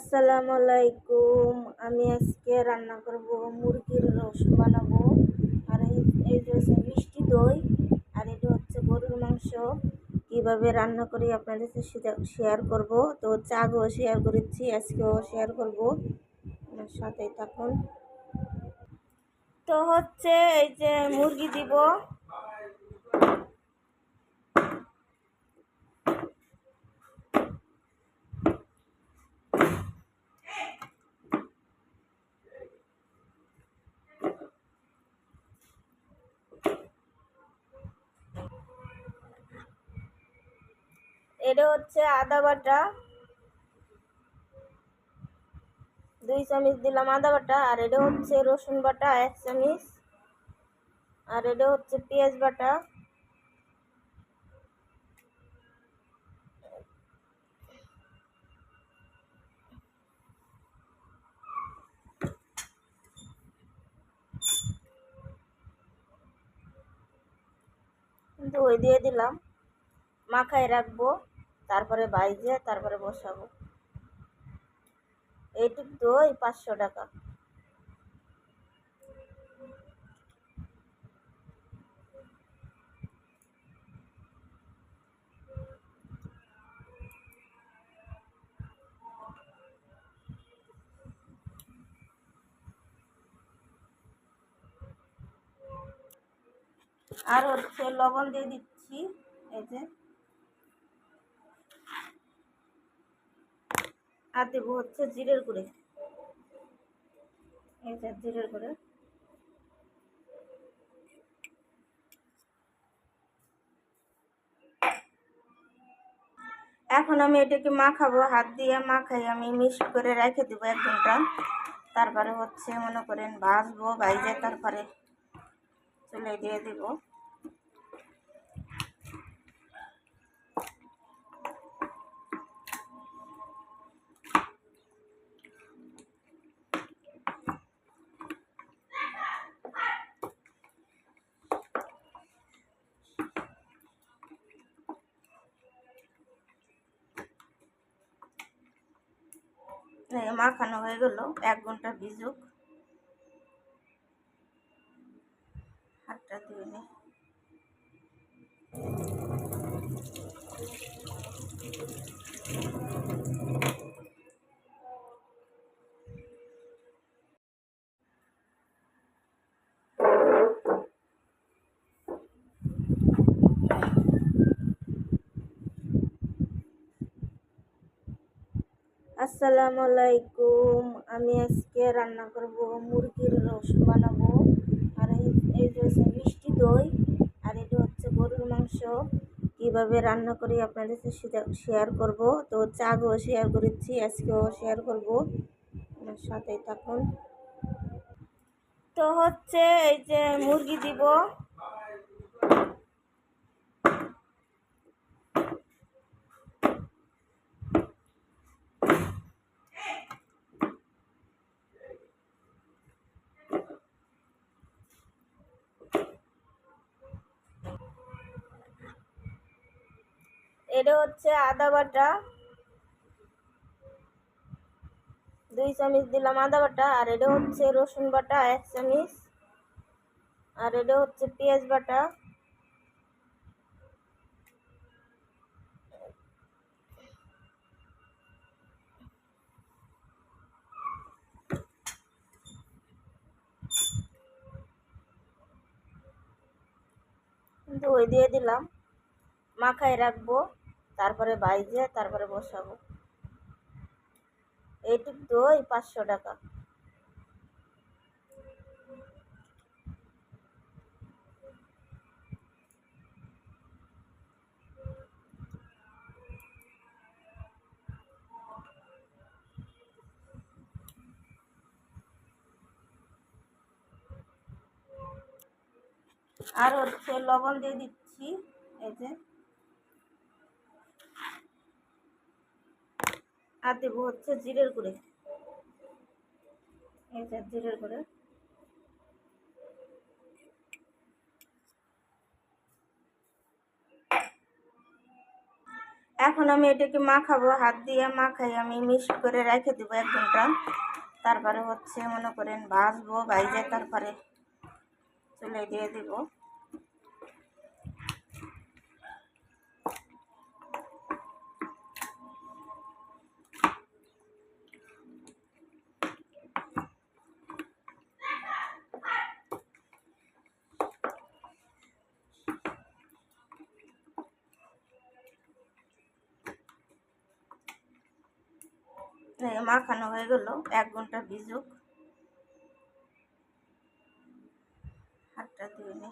আসসালামু আলাইকুম। আমি আজকে রান্না করব মুরগির রোস্ট বানাবো। আর এই যে হচ্ছে মিষ্টি দই, আর এটা হচ্ছে গরুর মাংস। কীভাবে রান্না করি আপনাদের সাথে শেয়ার করব। তো হচ্ছে আগেও শেয়ার করেছি, আজকেও শেয়ার করব। আমার সাথেই থাকুন। তো হচ্ছে এই যে মুরগি দিব। এটা হচ্ছে আদা বাটা। দুই চামচ দিলাম আদা বাটা, আর এটা হচ্ছে রসুন বাটা, এক চামচ। আর এটা হচ্ছে পেঁয়াজ বাটা। দই দিয়ে দিলাম। মাখায় রাখব। তারপরে বাইজে তারপরে বসাবো। এইটুক দই পাঁচশো টাকা। আর হচ্ছে লবণ দিয়ে দিচ্ছি, এই যে। আর দেবো হচ্ছে জিরের গুঁড়ে। এই যে জিরের গুঁড়ে। এখন আমি এটাকে মাখাবো, হাত দিয়ে মাখাই, আমি মিক্সড করে রেখে দেবো এক ঘণ্টা তারপরে হচ্ছে মনে করেন ভাজবো ভাইজে তারপরে চলে দিয়ে দেবো। মাখানো হয়ে গেল। এক ঘণ্টা ভিজুক। হাতটা ধুয়ে নে। আসসালামু আলাইকুম আমি আজকে রান্না করব মুরগির রস বানাবো। আর এই হচ্ছে মিষ্টি দই, আর এটা হচ্ছে গরুর মাংস। কীভাবে রান্না করি আপনাদের শেয়ার করব। তো হচ্ছে আগেও শেয়ার করেছি, আজকেও শেয়ার করব। আমার সাথে থাকুন। তো হচ্ছে এই যে মুরগি দিব। এটা হচ্ছে আদা বাটা। দুই চামচ দিলাম আদা বাটা, আর এটা হচ্ছে রসুন বাটা, এক চামচ। আর এটা হচ্ছে পেঁয়াজ বাটা। দিয়ে দিলাম। মাখায় রাখব। তারপরে বাইজে, তারপরে বসাবো। এইটুক দই পাঁচশো টাকা। আর হচ্ছে লবণ দিয়ে দিচ্ছি, এই যে। আর দেবো হচ্ছে জিরের গুঁড়ে। এই যে জিরের গুঁড়ে। এখন আমি এটাকে মাখাবো, হাত দিয়ে মাখাই, আমি মিক্সড করে রেখে দেবো এক ঘণ্টা তারপরে হচ্ছে মনে করেন ভাজবো ভাইজে তারপরে চুলে দিয়ে দিব। মাখানো হয়ে গেল। এক ঘণ্টা ভিজুক। হাতটা দিয়ে নি।